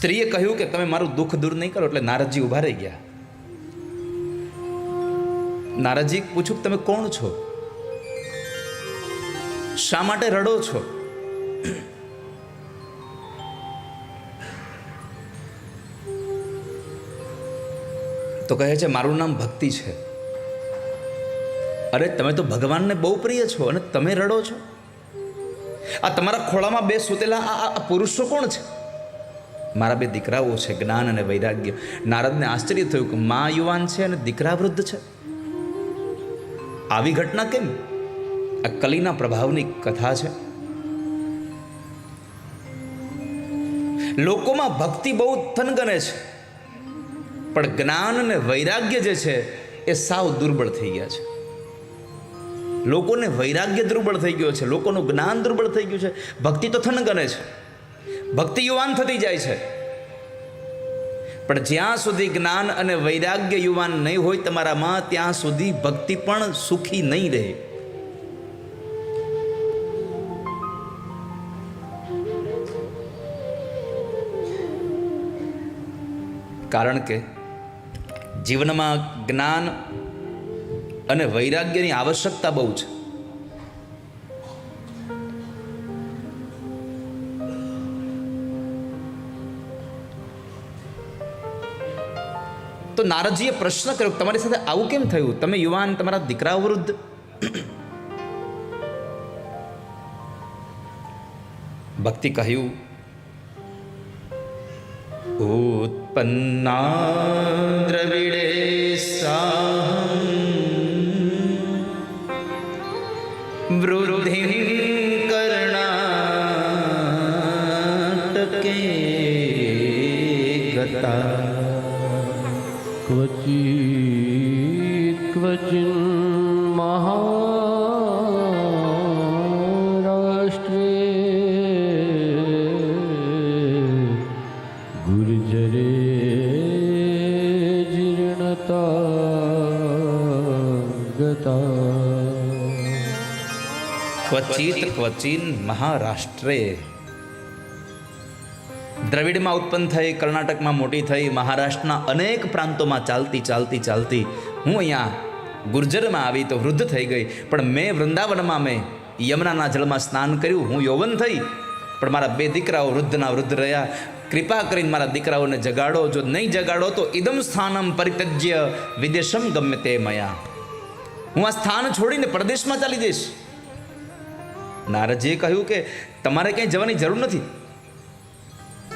સ્ત્રીએ કહ્યું કે તમે મારું દુઃખ દૂર નહીં કરો એટલે નારદજી ઊભા રહી ગયા. નારદજી પૂછ્યું તમે કોણ છો? શા માટે રડો છો? તો કહે છે, મારું નામ ભક્તિ છે. અરે, તમે તો ભગવાનને બહુ પ્રિય છો અને તમે રડો છો? આ તમારા ખોળામાં બે સૂતેલા આ પુરુષો કોણ છે? મારા બે દીકરાઓ છે, જ્ઞાન અને વૈરાગ્ય. નારદને આશ્ચર્ય થયું કે મા યુવાન છે અને દીકરા વૃદ્ધ છે. આવી ઘટના કેમ? આ કલીના પ્રભાવની કથા છે. લોકોમાં ભક્તિ બહુ થનગને છે. પણ જ્ઞાન અને વૈરાગ્ય જે છે, એ સાવ દુર્બળ થઈ ગયા છે. લોકોને વૈરાગ્ય દુર્બળ થઈ ગયો છે, લોકોનું જ્ઞાન દુર્બળ થઈ ગયું છે. ભક્તિ તો થનગને છે. ભક્તિ યુવાન થતી જાય છે. પણ જ્યાં સુધી જ્ઞાન અને વૈરાગ્ય યુવાન નહીં હોય તમારામાં ત્યાં સુધી ભક્તિ પણ સુખી નહીં રહે. કારણ કે જીવનમાં જ્ઞાન અને વૈરાગ્યની આવશ્યકતા બહુ છે. તો નારદજીએ પ્રશ્ન કર્યો તમારી સાથે આવું કેમ થયું? તમે યુવાન, તમારા દીકરા વૃદ્ધ ભક્તિ કહ્યું ઉત્પન્ના દ્રવિડે વૃદ્ધિ કર્ણાટકે ગતા क्वचित् क्वचिन्महाराष्ट्रे गुर्जरे जीर्णता गता क्वचित् क्वचिन् महाराष्ट्रे દ્રવિડમાં ઉત્પન્ન થઈ, કર્ણાટકમાં મોટી થઈ, મહારાષ્ટ્રના અનેક પ્રાંતોમાં ચાલતી ચાલતી ચાલતી હું અહીંયા ગુર્જરમાં આવી તો વૃદ્ધ થઈ ગઈ. પણ મેં વૃંદાવનમાં મેં યમુનાના જળમાં સ્નાન કર્યું. હું યૌવન થઈ, પણ મારા બે દીકરાઓ વૃદ્ધના વૃદ્ધ રહ્યા. કૃપા કરીને મારા દીકરાઓને જગાડો. જો નહીં જગાડો તો ઇદમ સ્થાનમ પરિત્યજ્ય વિદેશમ ગમે તે મયા. હું આ સ્થાન છોડીને પરદેશમાં ચાલી જઈશ. નારદજીએ કહ્યું કે તમારે ક્યાંય જવાની જરૂર નથી.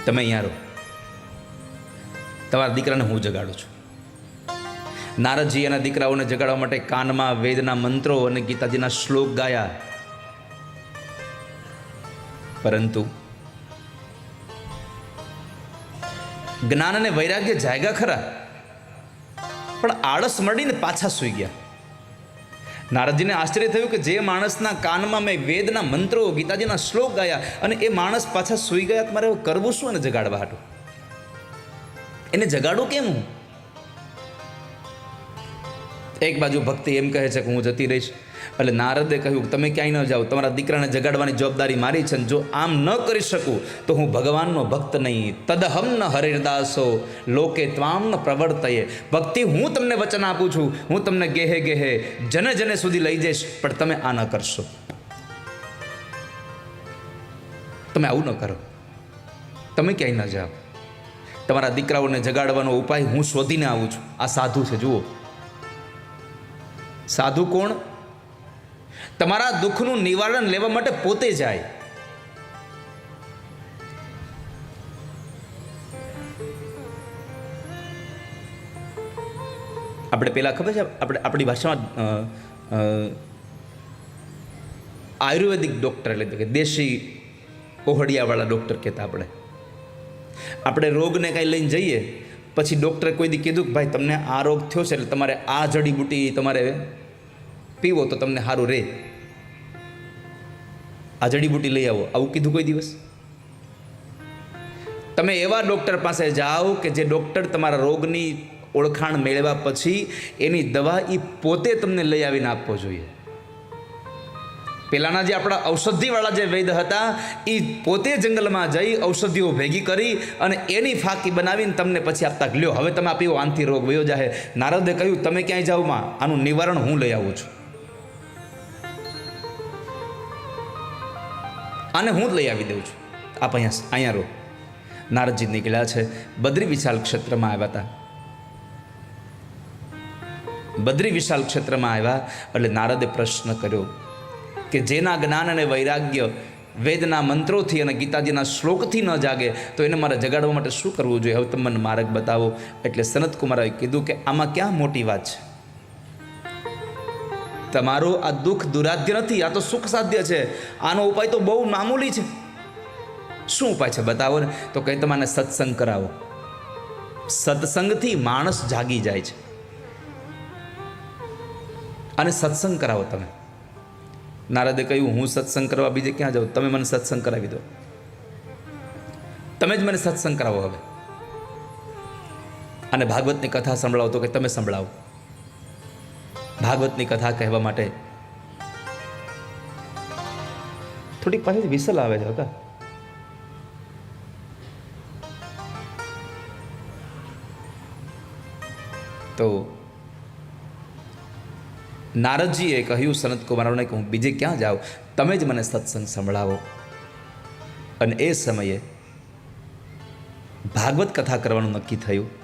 તમે અહીંયા રહો. તમારા દીકરાને હું જગાડું છું. નારદજી એના દીકરાઓને જગાડવા માટે કાનમાં વેદના મંત્રો અને ગીતાજીના શ્લોક ગાયા. પરંતુ જ્ઞાન અને વૈરાગ્ય જાગ્યા ખરા. પણ આળસ મળીને પાછા સૂઈ ગયા. નારદજીને આશ્ચર્ય થયું કે જે માણસના કાનમાં મેં વેદના મંત્રો, ગીતાજીના શ્લોક ગાયા અને એ માણસ પાછા સૂઈ ગયા મારે કરવું શું એને જગાડવા હાટું? એને જગાડું કેમ હું? એક બાજુ ભક્તિ એમ કહે છે કે હું જતી રહીશ. એટલે નારદે કહ્યું, તમે ક્યાંય ન જાઓ, તમારા દીકરાને જગાડવાની જવાબદારી મારી છે જો આમ ન કરી શકું, તો હું ભગવાનનો ભક્ત નહીં. તદહમ ન હરિદાસો લોકે ત્વામ ન પ્રવર્તયે. ભક્તિ, હું તમને વચન આપું છું, હું તમને ગેહે ગેહે જને જને સુધી લઈ જઈશ, પણ તમે આ ન કરશો. તમે આવું ન કરો. તમે ક્યાંય ન જાઓ. તમારા દીકરાઓને જગાડવાનો ઉપાય હું શોધીને આવું છું. આ સાધુ છે, જુઓ. સાધુ કોણ? તમારા દુઃખનું નિવારણ લેવા માટે પોતે જાય. આપણે પેલા ખબર છે, આપણે આપણી ભાષામાં આયુર્વેદિક ડૉક્ટર એટલે કે દેશી ઓહડિયાવાળા ડૉક્ટર કહેતા આપણે. આપણે રોગને કાંઈ લઈને જઈએ, પછી ડૉક્ટરે કોઈ દી કીધું કે ભાઈ, તમને આ રોગ થયો છે એટલે તમારે આ જડીબુટી તમારે પીવો તો તમને સારું રહે આ જડીબુટી લઈ આવો. આવું કીધું કોઈ દિવસ? તમે એવા ડૉક્ટર પાસે જાઓ કે જે ડૉક્ટર તમારા રોગની ઓળખાણ મેળવ્યા પછી એની દવા એ પોતે તમને લઈ આવીને આપવો જોઈએ. પહેલાંના જે આપણા ઔષધિવાળા જે વૈદ હતા એ પોતે જંગલમાં જઈ ઔષધિઓ ભેગી કરી અને એની ફાકી બનાવીને તમને પછી આપતા લ્યો, હવે તમે આપીઓ આનથી રોગ વયો જાહે. નારદે કહ્યું, તમે ક્યાંય જાઓમાં આનું નિવારણ હું લઈ આવું છું. આને હું જ લઈ આવી દઉં છું. આપ અહીંયા અહીંયા રહો. નારદજી નીકળ્યા છે. બદ્રી વિશાલ ક્ષેત્રમાં આવ્યા હતા. બદ્રી વિશાલ ક્ષેત્રમાં આવ્યા એટલે નારદે પ્રશ્ન કર્યો કે જેના જ્ઞાન અને વૈરાગ્ય વેદના મંત્રોથી અને ગીતાજીના શ્લોકથી ન જાગે, તો એને મારે જગાડવા માટે શું કરવું જોઈએ? હવે તમે મને માર્ગ બતાવો. એટલે સનત કુમારાએ કીધું કે આમાં ક્યાં મોટી વાત છે? તમારું આ દુઃખ દુરાધ્ય નથી, આ તો સુખ સાધ્ય છે. આનો ઉપાય તો બહુ મામૂલી છે. શું ઉપાય છે બતાવો ને? તો કંઈ તમારે સત્સંગ કરાવો. સત્સંગથી માણસ જાગી જાય છે. અને સત્સંગ કરાવો તમે. નારદે કહ્યું, હું સત્સંગ કરવા બીજે ક્યાં જાઉં? તમે મને સત્સંગ કરાવી દો. તમે જ મને સત્સંગ કરાવો હવે. અને ભાગવતની કથા સંભળાવો તો કે તમે સંભળાવો. ભાગવતની કથા કહેવા માટે. થોડીક પાછી વિસલ આવે છે હતા તો નારદજીએ કહ્યું સનત કુમારોને કે હું બીજે ક્યાં જાઉં? તમે જ મને સત્સંગ સંભળાવો. અને એ સમયે ભાગવત કથા કરવાનું નક્કી થયું.